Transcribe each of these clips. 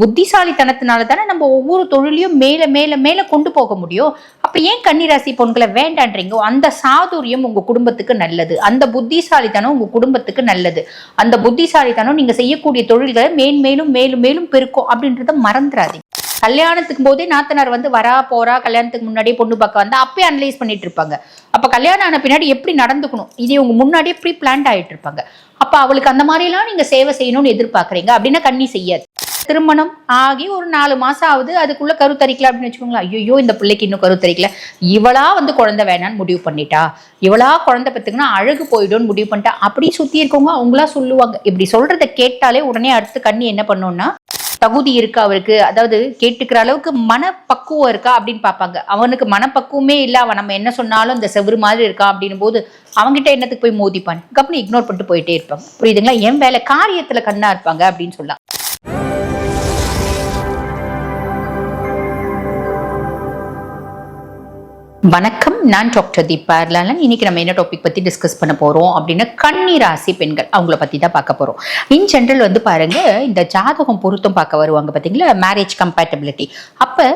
புத்திசாலித்தனத்தினால தானே நம்ம ஒவ்வொரு தொழிலையும் மேல மேல மேல கொண்டு போக முடியும்? அப்ப ஏன் கன்னிராசி பொண்களை வேண்டான்றீங்க? அந்த சாதுரியம் உங்க குடும்பத்துக்கு நல்லது. அந்த புத்திசாலித்தனம் உங்க குடும்பத்துக்கு நல்லது. அந்த புத்திசாலித்தனம் நீங்க செய்யக்கூடிய தொழில்களை மேன்மேலும் மேலும் மேலும் பெருக்கும் அப்படின்றத மறந்துடாதீங்க. கல்யாணத்துக்கு போதே நாத்தனார் வந்து வரா போறா கல்யாணத்துக்கு முன்னாடியே பொண்ணு பார்க்க வந்தா அப்பயே அனலைஸ் பண்ணிட்டு இருப்பாங்க. அப்ப கல்யாணம் ஆன பின்னாடி எப்படி நடந்துக்கணும்? இது உங்க முன்னாடியே ப்ரீ பிளான்ட் ஆயிட்டு இருப்பாங்க. அப்ப அவளுக்கு அந்த மாதிரி எல்லாம் நீங்க சேவை செய்யணும்னு எதிர்பார்க்கறீங்க அப்படின்னா கண்ணி செய்யாது. திருமணம் ஆகி ஒரு நாலு மாசம் ஆகுது அதுக்குள்ள கருத்தரிக்கல அப்படின்னு வச்சுக்கோங்களேன். ஐயோ இந்த பிள்ளைக்கு இன்னும் கருத்தரிக்கல. இவளா வந்து குழந்தை வேணான்னு முடிவு பண்ணிட்டா. இவளா குழந்தை பத்துக்குன்னா அழகு போயிடும்னு முடிவு பண்ணிட்டா. அப்படி சுத்தி இருக்கவங்க அவங்களா சொல்லுவாங்க. இப்படி சொல்றதை கேட்டாலே உடனே அடுத்து கண்ணி என்ன பண்ணும்னா தகுதி இருக்கா அவருக்கு? அதாவது கேட்டுக்கிற அளவுக்கு மனப்பக்குவம் இருக்கா அப்படின்னு பார்ப்பாங்க. அவனுக்கு மனப்பக்குவமே இல்லை. அவன் நம்ம என்ன சொன்னாலும் இந்த செவ்வறு மாதிரி இருக்கா அப்படின்னும் போது அவங்ககிட்ட என்னத்துக்கு போய் மோதிப்பான்? கப்பனி இக்னோர் பண்ணிட்டு போயிட்டே இருப்பாங்க. புரியுதுங்களா? என் வேலை காரியத்துல கண்ணா இருப்பாங்க அப்படின்னு சொல்லலாம். வணக்கம் நான் டாக்டர் தீபா இர்லாலன் இன்னைக்கு நம்ம என்ன டாபிக் பற்றி டிஸ்கஸ் பண்ண போகிறோம் அப்படின்னா கன்னி ராசி பெண்கள். அவங்கள பற்றி தான் பார்க்க போகிறோம் இன் ஜென்ரல் வந்து பாருங்கள் இந்த ஜாதகம் பொருத்தம் பார்க்க வருவாங்க பார்த்தீங்களா மேரேஜ் கம்பேட்டபிலிட்டி அப்போ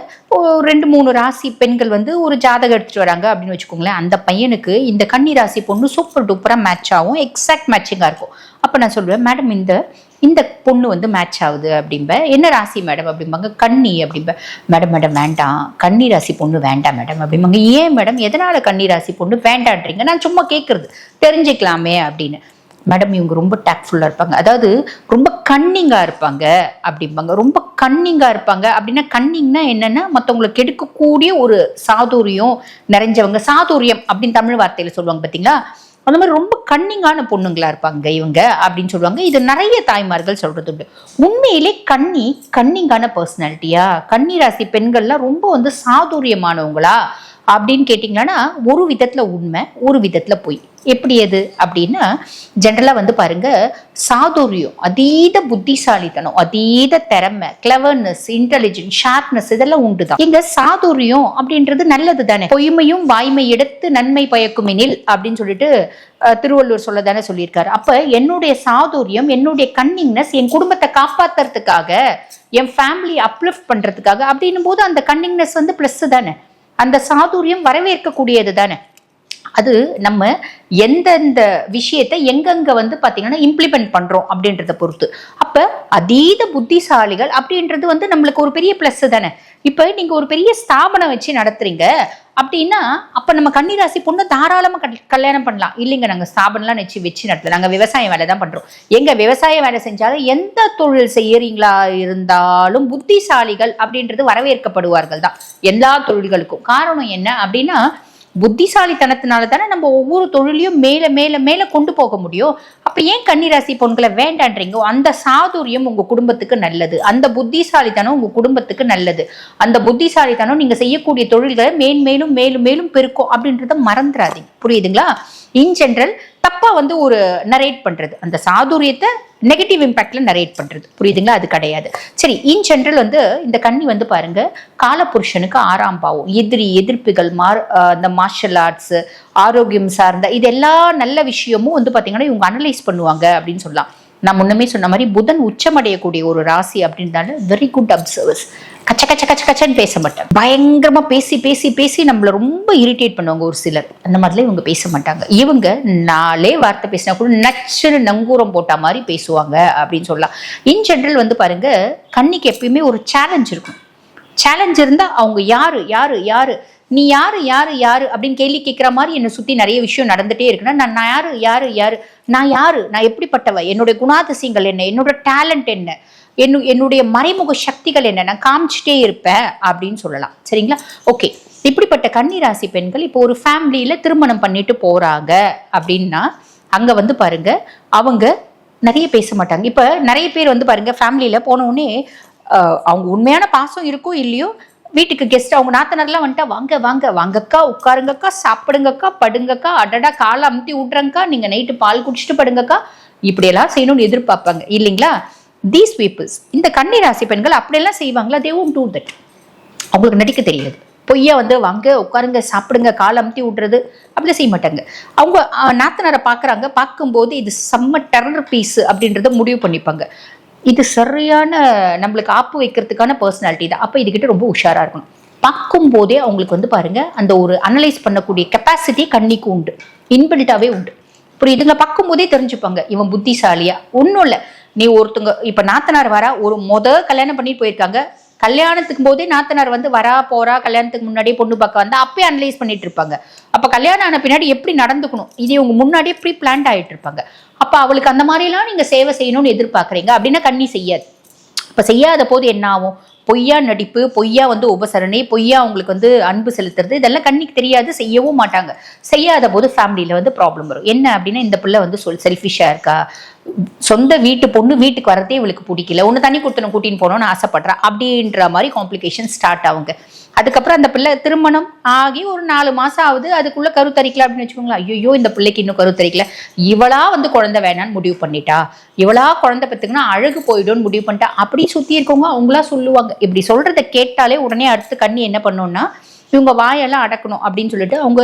ரெண்டு மூணு ராசி பெண்கள் வந்து ஒரு ஜாதகம் எடுத்துகிட்டு வராங்க அப்படின்னு வச்சுக்கோங்களேன். அந்த பையனுக்கு இந்த கண்ணி ராசி பொண்ணு சூப்பர் டூப்பராக மேட்ச் ஆகும் எக்ஸாக்ட் மேட்சிங்காக இருக்கும். அப்போ நான் சொல்லுவேன் மேடம் இந்த இந்த பொண்ணு வந்து மேட்ச் ஆகுது அப்படிம்ப. என்ன ராசி மேடம் அப்படிம்பாங்க? கன்னி அப்படிம்ப. மேடம் மேடம் வேண்டாம். கன்னி ராசி பொண்ணு வேண்டாம் மேடம் அப்படிம்பாங்க. ஏன் மேடம் எதனால கன்னி ராசி பொண்ணு வேண்டான்றீங்க? நான் சும்மா கேட்கறது தெரிஞ்சுக்கலாமே அப்படின்னு. மேடம் இவங்க ரொம்ப டேக்ஃபுல்லாக இருப்பாங்க. அதாவது ரொம்ப கன்னிங்காக இருப்பாங்க அப்படிம்பாங்க. ரொம்ப கன்னிங்காக இருப்பாங்க. அப்படின்னா கன்னிங்னா என்னென்னா மற்றவங்களை கெடுக்கக்கூடிய ஒரு சாதுரியம் நிறைஞ்சவங்க. சாதுரியம் அப்படின்னு தமிழ் வார்த்தையில் சொல்லுவாங்க பார்த்தீங்களா அந்த மாதிரி ரொம்ப கன்னிங்கான பொண்ணுங்களா இருப்பாங்க இவங்க அப்படின்னு சொல்லுவாங்க. இது நிறைய தாய்மார்கள் சொல்றது உண்டு. உண்மையிலே கன்னி கன்னிங்கான பர்சனாலிட்டியா கன்னி ராசி பெண்கள்லாம் ரொம்ப வந்து சாதுரியமானவங்களா? அப்படின்னு கேட்டிங்கன்னா ஒரு விதத்தில் உண்மை ஒரு விதத்தில் பொய். எப்படி அது? அப்படின்னா ஜென்ரலாக வந்து பாருங்க சாதுரியம் அதீத புத்திசாலித்தனம் அதீத திறமை கிளவர்னஸ் இன்டெலிஜென்ஸ் ஷார்ப்னஸ் இதெல்லாம் உண்டு தான் இங்க சாதுரியம் அப்படின்றது நல்லது தானே? பொய்மையும் வாய்மை எடுத்து நன்மை பயக்கும் எனில் அப்படின்னு சொல்லிட்டு திருவள்ளுவர் சொல்ல தானே சொல்லியிருக்காரு. அப்ப என்னுடைய சாதுரியம் என்னுடைய கன்னிங்னஸ் என் குடும்பத்தை காப்பாத்துறதுக்காக என் ஃபேமிலி அப்லிஃப்ட் பண்றதுக்காக அப்படின்னும் போது அந்த கன்னிங்னஸ் வந்து பிளஸ் தானே? அந்த சாதுரியம் வரவேற்கக்கூடியது தானே அது நம்ம எந்தெந்த விஷயத்தை எங்கெங்க வந்து பாத்தீங்கன்னா இம்ப்ளிமெண்ட் பண்றோம் அப்படின்றத பொறுத்து. அப்ப அதீத புத்திசாலிகள் அப்படின்றது வந்து நம்மளுக்கு ஒரு பெரிய பிளஸ் தானே? இப்ப நீங்க ஒரு பெரிய ஸ்தாபனம் வச்சு நடத்துறீங்க அப்படின்னா அப்ப நம்ம கன்னிராசி பொண்ணு தாராளமா கல்- கல்யாணம் பண்ணலாம். இல்லைங்க நாங்க ஸ்தாபனம்லாம் வச்சு வச்சு நடத்தல. நாங்க விவசாய வேலை தான் பண்றோம். எங்க விவசாய வேலை செஞ்சாலும் எந்த தொழில் செய்யறீங்களா இருந்தாலும் புத்திசாலிகள் அப்படின்றது வரவேற்கப்படுவார்கள் தான். எல்லா தொழில்களுக்கும். காரணம் என்ன அப்படின்னா புத்திசாலித்தனத்தினால தானே நம்ம ஒவ்வொரு தொழிலையும் மேல மேல மேல கொண்டு போக முடியும். அப்ப ஏன் கன்னிராசி பொண்களை வேண்டான்றீங்க? அந்த சாதுரியம் உங்க குடும்பத்துக்கு நல்லது. அந்த புத்திசாலித்தனம் உங்க குடும்பத்துக்கு நல்லது. அந்த புத்திசாலித்தனம் நீங்க செய்யக்கூடிய தொழில்களை மேன்மேலும் மேலும் மேலும் பெருக்கும் அப்படின்றத மறந்துடாதீங்க. புரியுதுங்களா? இன் ஜென்ரல் தப்பா வந்து ஒரு நரேட் பண்றது. அந்த சாதுரியத்தை நெகட்டிவ் இம்பாக்ட்ல நரேட் பண்றது. புரியுதுங்களா? அது கிடையாது. சரி இன் ஜென்ரல் வந்து இந்த கண்ணி வந்து பாருங்க காலபுருஷனுக்கு ஆறாம் பாவம். எதிரி எதிர்ப்புகள் மார் இந்த மார்ஷல் ஆர்ட்ஸ் ஆரோக்கியம் சார்ந்த இது எல்லா நல்ல விஷயமும் வந்து பாத்தீங்கன்னா இவங்க அனலைஸ் பண்ணுவாங்க அப்படின்னு சொல்லலாம். நான் முன்னமே சொன்ன மாதிரி புதன் உச்சமடையக்கூடிய ஒரு ராசி அப்படின்றால வெரி குட் அப்சர்வர்ஸ் கச்ச கச்ச கச்ச கச்சன்னு பேச மாட்டாங்க. பயங்கரமா பேசி பேசி பேசி நம்மள ரொம்ப இரிட்டேட் பண்ணுவாங்க ஒரு சிலர். அந்த மாதிரிலாம் இவங்க பேச மாட்டாங்க. இவங்க நாளே வார்த்தை பேசினா கூட நச்சுன்னு நங்கூரம் போட்ட மாதிரி பேசுவாங்க அப்படின்னு சொல்லலாம். இன் ஜென்ரல் வந்து பாருங்க கண்ணிக்கு எப்பயுமே ஒரு சேலஞ்ச் இருக்கும். சேலஞ்ச் இருந்தால் அவங்க யாரு யாரு யாரு? நீ யாரு யாரு யாரு அப்படின்னு கேள்வி கேட்குற மாதிரி என்னை சுற்றி நிறைய விஷயம் நடந்துகிட்டே இருக்குன்னா நான் நான் யாரு யாரு யாரு நான் யாரு நான் எப்படிப்பட்டவ? என்னுடைய குணாதிசயங்கள் என்ன? என்னோட டேலண்ட் என்ன? என்னு என்னுடைய மறைமுக சக்திகள் என்ன? நான் காமிச்சிட்டே இருப்பேன் அப்படின்னு சொல்லலாம். சரிங்களா? ஓகே இப்படிப்பட்ட கன்னிராசி பெண்கள் இப்போ ஒரு ஃபேமிலியில் திருமணம் பண்ணிட்டு போகிறாங்க அப்படின்னா அங்கே வந்து பாருங்க அவங்க நிறைய பேச மாட்டாங்க. இப்போ நிறைய பேர் வந்து பாருங்க ஃபேமிலியில் போனவுடனே அவங்க உண்மையான பாசம் இருக்கோ இல்லையோ வீட்டுக்கு கெஸ்ட் அவங்க நாத்தனார்லாம் வந்துட்டா வாங்க வாங்க வாங்கக்கா உட்காருங்கக்கா சாப்பிடுங்கக்கா படுங்கக்கா அடடா காலை அமுத்தி விட்றங்கக்கா நீங்கள் நைட்டு பால் குடிச்சிட்டு படுங்கக்கா இப்படியெல்லாம் செய்யணும்னு எதிர்பார்ப்பாங்க. இல்லைங்களா? தீஸ் பீப்புள்ஸ் இந்த கன்னி ராசி பெண்கள் அப்படியெல்லாம் செய்வாங்களா? தே டூ தட் அவங்களுக்கு நடிக்க தெரியாது. பொய்யா வந்து வாங்க உட்காருங்க சாப்பிடுங்க காலை அமுத்தி விட்றது அப்படி செய்ய மாட்டாங்க. அவங்க நாத்தனரை நாத்தனாரை பார்க்குறாங்க. பார்க்கும்போது இது செம்ம டெரர் பீஸ் அப்படின்றத முடிவு பண்ணிப்பாங்க. இது சரியான நம்மளுக்கு ஆப்பு வைக்கிறதுக்கான பர்சனாலிட்டி தான். அப்போ இதுகிட்ட ரொம்ப உஷாராக இருக்கணும். பார்க்கும் போதே அவங்களுக்கு வந்து பாருங்க அந்த ஒரு அனலைஸ் பண்ணக்கூடிய கெப்பாசிட்டி கண்ணிக்கு உண்டு. இன்பில்ட்டாவே உண்டு. புரியுதுங்களா பார்க்கும் போதே தெரிஞ்சுப்பாங்க. இவன் புத்திசாலியா? ஒன்றும் இல்லை. நீ ஒருத்தங்க இப்போ நாத்தனார் வரா ஒரு முத கல்யாணம் பண்ணிட்டு போயிருக்காங்க. கல்யாணத்துக்கு போதே நாத்தனார் வந்து வரா போறா கல்யாணத்துக்கு முன்னாடியே பொண்ணு பார்க்க வந்தா அப்பயே அனலைஸ் பண்ணிட்டு இருப்பாங்க. அப்ப கல்யாணம் ஆன பின்னாடி எப்படி நடந்துக்கணும்? இது இவங்க முன்னாடியே ப்ரீ பிளான்ட் ஆயிட்டு இருப்பாங்க. அப்ப அவளுக்கு அந்த மாதிரிலாம் நீங்க சேவை செய்யணும்னு எதிர்பார்க்கறீங்க. அப்படின்னா கண்ணி செய்யாது. இப்போ செய்யாத போது என்ன ஆகும்? பொய்யா நடிப்பு பொய்யா வந்து உபசரணை பொய்யா அவங்களுக்கு வந்து அன்பு செலுத்துறது இதெல்லாம் கண்ணிக்கு தெரியாது செய்யவும் மாட்டாங்க. செய்யாத போது ஃபேமிலியில வந்து ப்ராப்ளம் வரும். என்ன அப்படின்னா இந்த பிள்ளை வந்து சொல் செல்ஃபிஷா இருக்கா? சொந்த வீட்டு பொண்ணு வீட்டுக்கு வரதே இவளுக்கு பிடிக்கல. ஒன்று தண்ணி கொடுத்தனும் கூட்டின்னு போகணும்னு ஆசைப்படுறா. அப்படின்ற மாதிரி காம்ப்ளிகேஷன் ஸ்டார்ட் ஆகுங்க. அதுக்கப்புறம் அந்த பிள்ளை திருமணம் ஆகி ஒரு நாலு மாசம் ஆகுது அதுக்குள்ள கருத்தரிக்கல அப்படின்னு வச்சுக்கோங்களேன். ஐயோ இந்த பிள்ளைக்கு இன்னும் கருத்தரிக்கல இவளா வந்து குழந்தை வேணான்னு முடிவு பண்ணிட்டா. இவளா குழந்தை பத்துக்குன்னா அழகு போயிடும்னு முடிவு பண்ணிட்டா. அப்படி சுத்தி இருக்கவங்க அவங்களா சொல்லுவாங்க. இப்படி சொல்றதை கேட்டாலே உடனே அடுத்து கண்ணி என்ன பண்ணோம்னா இவங்க வாயெல்லாம் அடக்கணும் அப்படின்னு சொல்லிட்டு அவங்க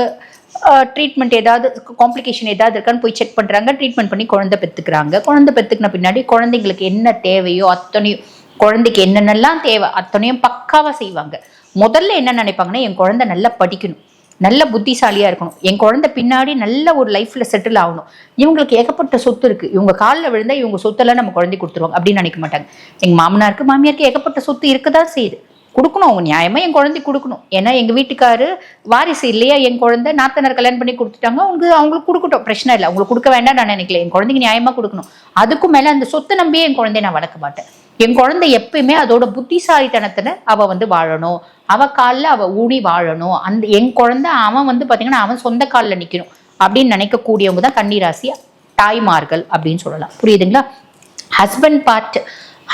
ட்ரீட்மெண்ட் ஏதாவது காம்ப்ளிகேஷன் ஏதாவது இருக்கான்னு போய் செக் பண்ணுறாங்க ட்ரீட்மெண்ட் பண்ணி குழந்தை பெற்றுக்கிறாங்க குழந்தை பெற்றுக்கின பின்னாடி குழந்தைங்களுக்கு என்ன தேவையோ அத்தனையும் குழந்தைக்கு என்னென்னலாம் தேவை அத்தனையும் பக்காவாக செய்வாங்க. முதல்ல என்ன நினைப்பாங்கன்னா என் குழந்தை நல்லா படிக்கணும். நல்ல புத்திசாலியாக இருக்கணும். என் குழந்தை பின்னாடி நல்ல ஒரு லைஃப்பில் செட்டில் ஆகணும். இவங்களுக்கு ஏகப்பட்ட சொத்து இருக்குது இவங்க காலில் விழுந்தா இவங்க சொத்தெல்லாம் நம்ம குழந்தை கொடுத்துருவாங்க அப்படின்னு நினைக்க மாட்டாங்க. எங்கள் மாமனாருக்கு மாமியாருக்கு ஏகப்பட்ட சொத்து இருக்க தான் செய்யுது. கொடுக்கணும். அவங்க நியாயமா என் குழந்தை கொடுக்கணும். ஏன்னா எங்க வீட்டுக்காரு வாரிசு இல்லையா? என் குழந்தை நாத்தனார் கல்யாணம் பண்ணி கொடுத்துட்டாங்க. அவங்க அவங்களுக்கு கொடுக்கட்டும். பிரச்சனை இல்லை. அவங்களுக்கு கொடுக்க வேண்டாம் நான் நினைக்கல. என் குழந்தைக்கு நியாயமா கொடுக்கணும். அதுக்கும் மேல அந்த சொத்தை நம்பியே என் குழந்தைய நான் வளர்க்க மாட்டேன். என் குழந்தை எப்பயுமே அதோட புத்திசாலித்தனத்துல அவ வந்து வாழணும். அவ காலில் அவ ஊனி வாழணும். அந்த என் குழந்தை அவன் வந்து பாத்தீங்கன்னா அவன் சொந்த காலில் நிக்கணும். அப்படின்னு நினைக்கக்கூடியவங்க தான் கன்னிராசி தாய்மார்கள் அப்படின்னு சொல்லலாம். புரியுதுங்களா? ஹஸ்பண்ட் பார்ட்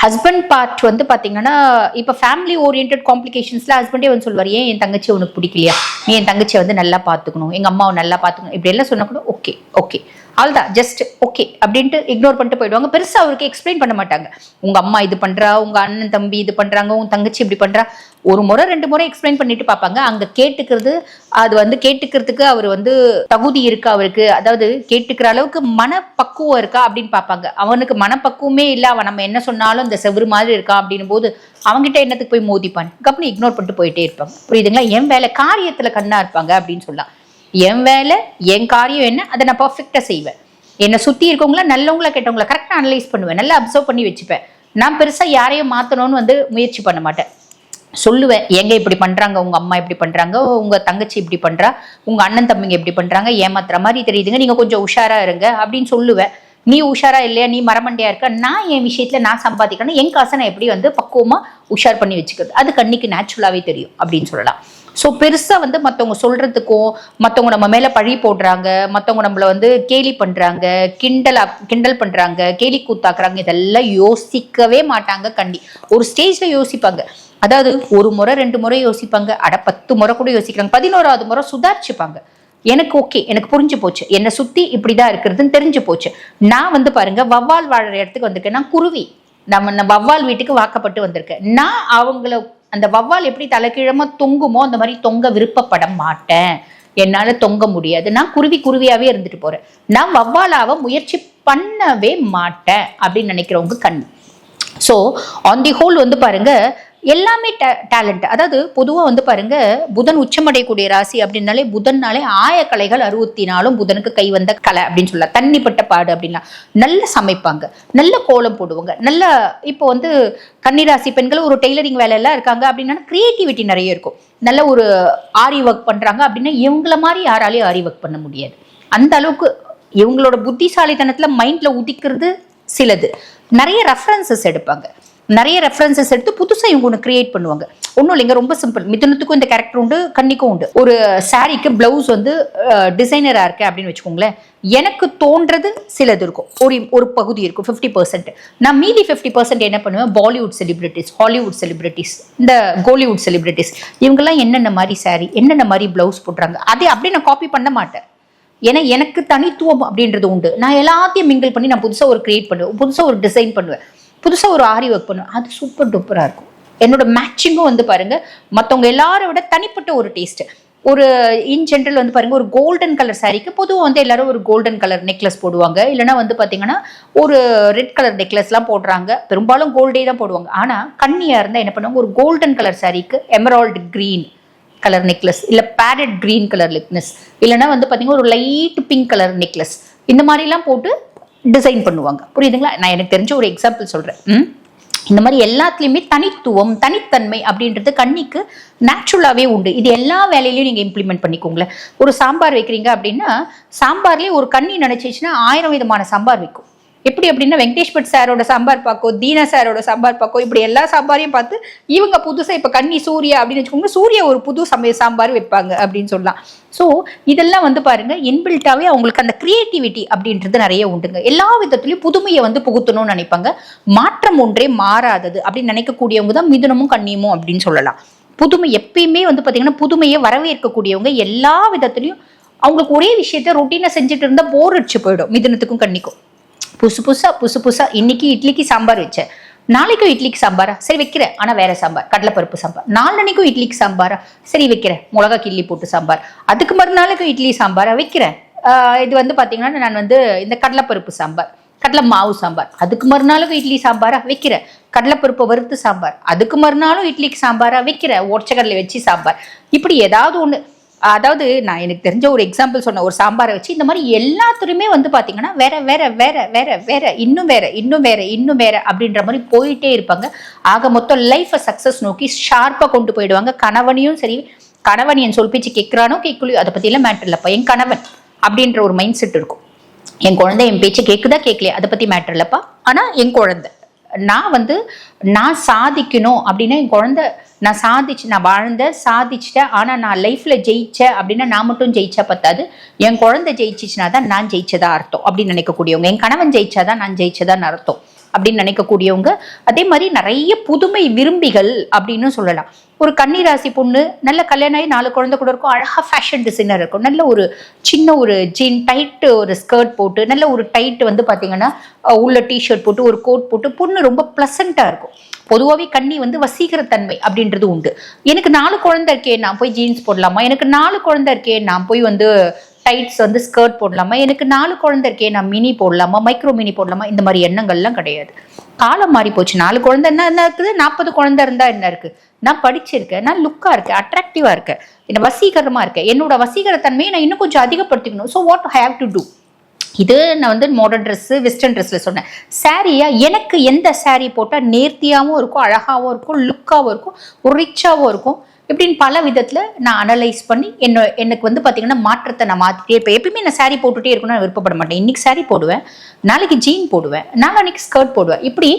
ஹஸ்பண்ட் பார்ட் வந்து பார்த்தீங்கன்னா இப்போ ஃபேமிலி ஓரியன்ட் காம்ப்ளிகேஷன்ஸில் ஹஸ்பண்டே வந்து சொல்லுவார் ஏன் என் தங்கச்சி உனக்கு பிடிக்கலையா? நீ என் தங்கச்சியை வந்து நல்லா பார்த்துக்கணும்? எங்கள் அம்மாவை நல்லா பார்த்துக்கணும்? இப்படி எல்லாம் சொன்னா கூட ஓகே ஓகே அவ்வளோதான் ஜஸ்ட் ஓகே அப்படின்ட்டு இக்னோர் பண்ணிட்டு போயிடுவாங்க. பெருசாக அவருக்கு எக்ஸ்பிளைன் பண்ண மாட்டாங்க. உங்கள் அம்மா இது பண்ணுறா உங்கள் அண்ணன் தம்பி இது பண்ணுறாங்க உங்கள் தங்கச்சி இப்படி பண்ணுறா ஒரு முறை ரெண்டு முறை எக்ஸ்பிளைன் பண்ணிட்டு பார்ப்பாங்க. அங்க கேட்டுக்கிறது அது வந்து கேட்டுக்கிறதுக்கு அவர் வந்து தகுதி இருக்கா அவருக்கு? அதாவது கேட்டுக்கிற அளவுக்கு மனப்பக்குவம் இருக்கா அப்படின்னு பார்ப்பாங்க. அவனுக்கு மனப்பக்குவமே இல்லை. அவன் நம்ம என்ன சொன்னாலும் இந்த செவ்வறு மாதிரி இருக்கா அப்படின்னும் போது அவங்ககிட்ட என்னத்துக்கு போய் மோதிப்பான்? கப்பனி இக்னோர் பண்ணிட்டு போயிட்டே இருப்பாங்க புரியுதுங்களா? என் வேலை காரியத்துல கண்ணா இருப்பாங்க அப்படின்னு சொல்லலாம். என் வேலை என் காரியம் என்ன? அதை நான் பர்ஃபெக்டா செய்வேன். என்னை சுற்றி இருக்கவங்கள நல்லவங்கள கெட்டவங்கள கரெக்டாக அனலைஸ் பண்ணுவேன். நல்லா அப்சர்வ் பண்ணி வச்சுப்பேன். நான் பெருசாக யாரையும் மாற்றணும்னு வந்து முயற்சி பண்ண மாட்டேன். சொல்லுவேன் எங்க இப்படி பண்றாங்க? உங்க அம்மா இப்படி பண்றாங்க? உங்க தங்கச்சி இப்படி பண்றா? உங்க அண்ணன் தம்பிங்க இப்படி பண்றாங்க? ஏமாத்துற மாதிரி தெரியுதுங்க. நீங்க கொஞ்சம் உஷாரா இருங்க அப்படின்னு சொல்லுவேன் நீ உஷாரா இல்லையா? நீ மரமண்டையா இருக்க? நான் என் விஷயத்துல நான் சம்பாதிக்கணும். என் காசை நான் எப்படி வந்து பக்குவமா உஷார் பண்ணி வச்சுக்கிறது? அது கண்ணிக்கு நேச்சுரலாவே தெரியும் அப்படின்னு சொல்லலாம். ஸோ பெருசாக வந்து மற்றவங்க சொல்றதுக்கும் மற்றவங்க நம்ம மேலே பழி போடுறாங்க மற்றவங்க நம்மளை வந்து கேலி பண்ணுறாங்க கிண்டல் கிண்டல் பண்ணுறாங்க கேலி கூத்தாக்குறாங்க இதெல்லாம் யோசிக்கவே மாட்டாங்க கண்டி. ஒரு ஸ்டேஜில் யோசிப்பாங்க. அதாவது ஒரு முறை ரெண்டு முறை யோசிப்பாங்க அட பத்து முறை கூட யோசிக்கிறாங்க. பதினோராவது முறை சுதாரிச்சுப்பாங்க. எனக்கு ஓகே எனக்கு புரிஞ்சு போச்சு. என்னை சுத்தி இப்படிதான் இருக்கிறதுன்னு தெரிஞ்சு போச்சு. நான் வந்து பாருங்க வவ்வால் வாழற இடத்துக்கு வந்திருக்கேன். நான் குருவி. நம்ம நான் வவ்வால் வீட்டுக்கு வாக்கப்பட்டு வந்திருக்கேன். நான் அவங்கள அந்த வவ்வால் எப்படி தலைக்கீழமா தொங்குமோ அந்த மாதிரி தொங்க விருப்பப்பட மாட்டேன். என்னால தொங்க முடியாது. நான் குருவி குருவியாவே இருந்துட்டு போறேன். நான் வவ்வாலாவ முயற்சி பண்ணவே மாட்டேன் அப்படின்னு நினைக்கிறவங்க கண். ஸோ ஆன் தி ஹோல் வந்து பாருங்க எல்லாமே டேலண்ட் அதாவது பொதுவாக வந்து பாருங்க புதன் உச்சமடையக்கூடிய ராசி அப்படின்னாலே புதன்னாலே ஆயக்கலைகள் அறுபத்தி நாலும் புதனுக்கு கை வந்த கலை அப்படின்னு சொல்லலாம். தண்ணிப்பட்ட பாடு அப்படின்னா நல்ல சமைப்பாங்க. நல்ல கோலம் போடுவாங்க. நல்ல இப்போ வந்து கன்னிராசி பெண்கள் ஒரு டெய்லரிங் வேலையெல்லாம் இருக்காங்க அப்படின்னா கிரியேட்டிவிட்டி நிறைய இருக்கும். நல்ல ஒரு ஆரி ஒர்க் பண்ணுறாங்க அப்படின்னா இவங்கள மாதிரி யாராலையும் ஆரி ஒர்க் பண்ண முடியாது. அந்த அளவுக்கு இவங்களோட புத்திசாலித்தனத்தில் மைண்டில் உதிக்கிறது சிலது. நிறைய ரெஃபரன்சஸ் எடுப்பாங்க. நிறைய ரெஃபரன்சஸ் எடுத்து புதுசாக இவங்க ஒன்று கிரியேட் பண்ணுவாங்க. ஒன்றும் இல்லைங்க ரொம்ப சிம்பிள் மிதுனத்துக்கும் இந்த கேரக்டர் உண்டு கண்ணிக்கும் உண்டு. ஒரு சாரீக்கு பிளவுஸ் வந்து டிசைனராக இருக்கு அப்படின்னு வச்சுக்கோங்களேன். எனக்கு தோன்றது சிலது இருக்கும். ஒரு ஒரு பகுதி இருக்கும் ஃபிஃப்டி பர்சன்ட் நான் மீதி ஃபிஃப்டி பர்சன்ட் என்ன பண்ணுவேன்? பாலிவுட் செலிபிரிட்டிஸ் ஹாலிவுட் செலிபிரிட்டிஸ் இந்த கோலிவுட் செலிபிரிட்டிஸ் இவங்கெல்லாம் என்னென்ன மாதிரி சாரீ என்னென்ன மாதிரி பிளவுஸ் போடுறாங்க? அதை அப்படியே நான் காப்பி பண்ண மாட்டேன். ஏன்னா எனக்கு தனித்துவம் அப்படின்றது உண்டு. நான் எல்லாத்தையும் மிங்கிள் பண்ணி நான் புதுசாக ஒரு கிரியேட் பண்ணுவேன் புதுசாக ஒரு டிசைன் பண்ணுவேன். புதுசாக ஒரு ஆரி ஒர்க் பண்ணுவேன். அது சூப்பர் டூப்பராக இருக்கும். என்னோட மேட்சிங்கும் வந்து பாருங்க மற்றவங்க எல்லாரை விட தனிப்பட்ட ஒரு டேஸ்ட் ஒரு இன் ஜென்ரல் வந்து பாருங்க ஒரு கோல்டன் கலர் சாரீக்கு பொதுவாக வந்து எல்லாரும் ஒரு கோல்டன் கலர் நெக்லஸ் போடுவாங்க. இல்லைன்னா வந்து பார்த்தீங்கன்னா ஒரு ரெட் கலர் நெக்லஸ்லாம் போடுறாங்க. பெரும்பாலும் கோல்டே தான் போடுவாங்க. ஆனால் கண்ணியாக இருந்தால் என்ன பண்ணுவாங்க? ஒரு கோல்டன் கலர் சாரீக்கு எமரால்டு க்ரீன் கலர் நெக்லஸ் இல்லை பேரட் க்ரீன் கலர் நெக்லஸ் இல்லைன்னா வந்து பார்த்தீங்கன்னா ஒரு லைட் பிங்க் கலர் நெக்லஸ் இந்த மாதிரிலாம் போட்டு டிசைன் பண்ணுவாங்க. புரியுதுங்களா? நான் எனக்கு தெரிஞ்ச ஒரு எக்ஸாம்பிள் சொல்கிறேன் இந்த மாதிரி எல்லாத்துலேயுமே தனித்துவம் தனித்தன்மை அப்படின்றது கண்ணிக்கு நேச்சுரலாகவே உண்டு. இது எல்லா வேலையிலையும் நீங்கள் இம்ப்ளிமெண்ட் பண்ணிக்கோங்களேன். ஒரு சாம்பார் வைக்கிறீங்க அப்படின்னா சாம்பார்லேயே ஒரு கண்ணி நினச்சிச்சுன்னா ஆயிரம் விதமான சாம்பார் வைக்கும். எப்படி அப்படின்னா வெங்கடேஷ் பட் சாரோட சாம்பார் பாக்கோ தீனா சாரோட சாம்பார் பாக்கோ இப்படி எல்லா சாம்பாரையும் பார்த்து இவங்க புதுசாக இப்போ கன்னி சூர்யா அப்படின்னு வச்சுக்கோங்க சூர்யா ஒரு புது சமையல் சாம்பார் வைப்பாங்க அப்படின்னு சொல்லலாம். ஸோ இதெல்லாம் வந்து பாருங்க இன்பில்ட்டாவே அவங்களுக்கு அந்த கிரியேட்டிவிட்டி அப்படின்றது நிறைய உண்டுங்க. எல்லா விதத்துலையும் புதுமையை வந்து புகுத்தணும்னு நினைப்பாங்க. மாற்றம் ஒன்றே மாறாதது அப்படின்னு நினைக்கக்கூடியவங்க தான் மிதுனமும் கண்ணியமும் அப்படின்னு சொல்லலாம். புதுமை எப்பயுமே வந்து பார்த்தீங்கன்னா புதுமையை வரவேற்கக்கூடியவங்க எல்லா விதத்துலையும் அவங்களுக்கு ஒரே விஷயத்த ரொட்டீனாக செஞ்சுட்டு இருந்தால் போர் அடிச்சு போயிடும் மிதுனத்துக்கும் கண்ணிக்கும் புதுசு புதுசாக புதுசு புதுசாக இன்னைக்கு இட்லிக்கு சாம்பார் வச்சேன். நாளைக்கும் இட்லிக்கு சாம்பாரா? சரி வைக்கிறேன். ஆனால் வேற சாம்பார். கடலைப்பருப்பு சாம்பார். நாளன்னைக்கும் இட்லிக்கு சாம்பாரா? சரி வைக்கிறேன். மிளகா கிள்ளி போட்டு சாம்பார். அதுக்கு மறுநாளுக்கும் இட்லி சாம்பாரா? வைக்கிறேன். இது வந்து பார்த்தீங்கன்னா நான் வந்து இந்த கடலைப்பருப்பு சாம்பார். கடலை மாவு சாம்பார். அதுக்கு மறுநாளுக்கும் இட்லி சாம்பாரா? வைக்கிறேன். கடலைப்பருப்பை வறுத்து சாம்பார். அதுக்கு மறுநாளும் இட்லிக்கு சாம்பாரா? வைக்கிறேன். ஒற்சக்கடலை வச்சு சாம்பார். இப்படி ஏதாவது ஒன்று அதாவது நான் எனக்கு தெரிஞ்ச ஒரு எக்ஸாம்பிள் சொன்ன ஒரு சாம்பாரை வச்சு இந்த மாதிரி எல்லாத்துலையுமே வந்து பார்த்தீங்கன்னா வேற வேற வேற வேற வேற இன்னும் வேற இன்னும் வேற இன்னும் வேற அப்படின்ற மாதிரி போயிட்டே இருப்பாங்க. ஆக மொத்தம் லைஃப்பை சக்ஸஸ் நோக்கி ஷார்ப்பாக கொண்டு போயிடுவாங்க. கணவனையும் சரி கணவன் என் சொல் பேச்சு கேட்குறானோ கேட்கலையோ அதை பற்றியெல்லாம் மேட்டர் இல்லைப்பா என் கணவன் அப்படின்ற ஒரு மைண்ட் செட் இருக்கும். என் குழந்தை என் பேச்சு கேட்குதா கேட்கலையா அதை பற்றி மேட்டர் இல்லைப்பா. ஆனால் என் குழந்தை. நான் வந்து நான் சாதிக்கணும் அப்படின்னா என் குழந்தை நான் சாதிச்சு நான் வாழ்ந்த சாதிச்சிட்டேன். ஆனால் நான் லைஃப்பில் ஜெயித்தேன் அப்படின்னா நான் மட்டும் ஜெயிச்சா பத்தாது. என் குழந்தை ஜெயிச்சிச்சுனா தான் நான் ஜெயிச்சதா அர்த்தம் அப்படின்னு நினைக்கக்கூடியவங்க. என் கணவன் ஜெயிச்சாதான் நான் ஜெயிச்சதான்னு அர்த்தம். அப்படின்னு நினைக்கக்கூடியவங்க. அதே மாதிரி நிறைய புதுமை விரும்பிகள் அப்படின்னு சொல்லலாம். ஒரு கன்னிராசி பொண்ணு நல்ல கல்யாணம் ஆகி நாலு குழந்தை கூட இருக்கும். அழகாக ஃபேஷன் டிசைனர் இருக்கும். நல்ல ஒரு சின்ன ஒரு ஜீன் டைட்டு ஒரு ஸ்கர்ட் போட்டு நல்ல ஒரு டைட் வந்து பார்த்தீங்கன்னா உள்ள டிஷர்ட் போட்டு ஒரு கோட் போட்டு பொண்ணு ரொம்ப ப்ளசண்ட்டாக இருக்கும். பொதுவாகவே கண்ணி வந்து வசீகரத்தன்மை அப்படின்றது உண்டு. எனக்கு நாலு குழந்தை இருக்கே நான் போய் ஜீன்ஸ் போடலாமா? எனக்கு நாலு குழந்தை இருக்கே நான் போய் வந்து டைட்ஸ் வந்து ஸ்கர்ட் போடலாமா? எனக்கு நாலு குழந்தை இருக்கே நான் மினி போடலாமா? மைக்ரோ மினி போடலாமா? இந்த மாதிரி எண்ணங்கள்லாம் கிடையாது. காலம் மாறி போச்சு. நாலு குழந்தை என்ன என்ன இருக்குது? நாற்பது குழந்தை இருந்தா என்ன இருக்கு? நான் படிச்சிருக்கேன். நான் லுக்கா இருக்கேன். அட்ராக்டிவா இருக்கேன். என்ன வசீகரமா இருக்கேன். என்னோட வசீகரத்தன்மையை நான் இன்னும் கொஞ்சம் அதிகப்படுத்திக்கணும். So what have to do இது நான் வந்து மாடர்ன் ட்ரெஸ்ஸு வெஸ்டர்ன் ட்ரெஸ்ஸில் சொன்னேன். சாரியா எனக்கு எந்த சாரீ போட்டால் நேர்த்தியாகவும் இருக்கும் அழகாகவும் இருக்கும் லுக்காகவும் இருக்கும் ஒரு ரிச்சாகவும் இருக்கும். இப்படின்னு பல விதத்தில் நான் அனலைஸ் பண்ணி என்ன எனக்கு வந்து பார்த்தீங்கன்னா மாற்றத்தை நான் மாற்றிட்டே இப்போ எப்பயுமே நான் சாரீ போட்டுகிட்டே இருக்கணும்னு நான் விருப்பப்பட மாட்டேன். இன்றைக்கி சாரீ போடுவேன் நாளைக்கு ஜீன் போடுவேன் நாளைக்கு ஸ்கர்ட் போடுவேன். இப்படி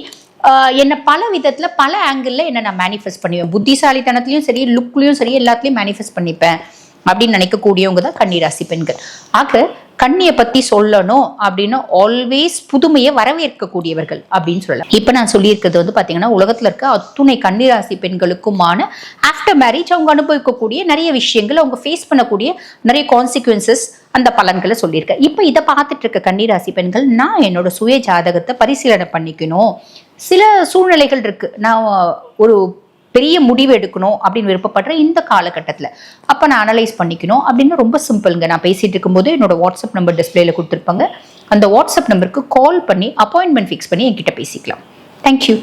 என்னை பல விதத்தில் பல ஆங்கிளில் என்னை நான் மேனிஃபெஸ்ட் பண்ணுவேன். புத்திசாலித்தனத்துலையும் சரி லுக்லேயும் சரி எல்லாத்துலேயும் மேனிஃபெஸ்ட் பண்ணிப்பேன். அப்படின்னு நினைக்கக்கூடியவங்க தான் கன்னிராசி பெண்கள். ஆக கண்ணியை பத்தி சொல்லணும் அப்படின்னு ஆல்வேஸ் புதுமையை வரவேற்கக்கூடியவர்கள் அப்படின்னு சொல்லலாம். இப்போ நான் சொல்லியிருக்கிறது வந்து பார்த்தீங்கன்னா உலகத்தில் இருக்க அத்துணை கன்னிராசி பெண்களுக்குமான ஆஃப்டர் மேரேஜ் அவங்க அனுபவிக்கக்கூடிய நிறைய விஷயங்கள் அவங்க ஃபேஸ் பண்ணக்கூடிய நிறைய கான்சிக்வன்சஸ் அந்த பலன்களை சொல்லியிருக்கேன். இப்போ இதை பார்த்துட்டு இருக்க கன்னிராசி பெண்கள் நான் என்னோட சுய ஜாதகத்தை பரிசீலனை பண்ணிக்கணும். சில சூழ்நிலைகள் இருக்கு. நான் ஒரு பெரிய முடிவு எடுக்கணும் அப்படின்னு விருப்பப்படுற இந்த காலகட்டத்தில். அப்போ நான் அனலைஸ் பண்ணிக்கணும் அப்படின்னு ரொம்ப சிம்பிளுங்க நான் பேசிகிட்டு இருக்கும்போது என்னோட வாட்ஸ்அப் நம்பர் டிஸ்பிளேல கொடுத்துருப்பாங்க. அந்த வாட்ஸ்அப் நம்பருக்கு கால் பண்ணி அப்பாயின்மெண்ட் ஃபிக்ஸ் பண்ணி என்கிட்ட பேசிக்கலாம். தேங்க்யூ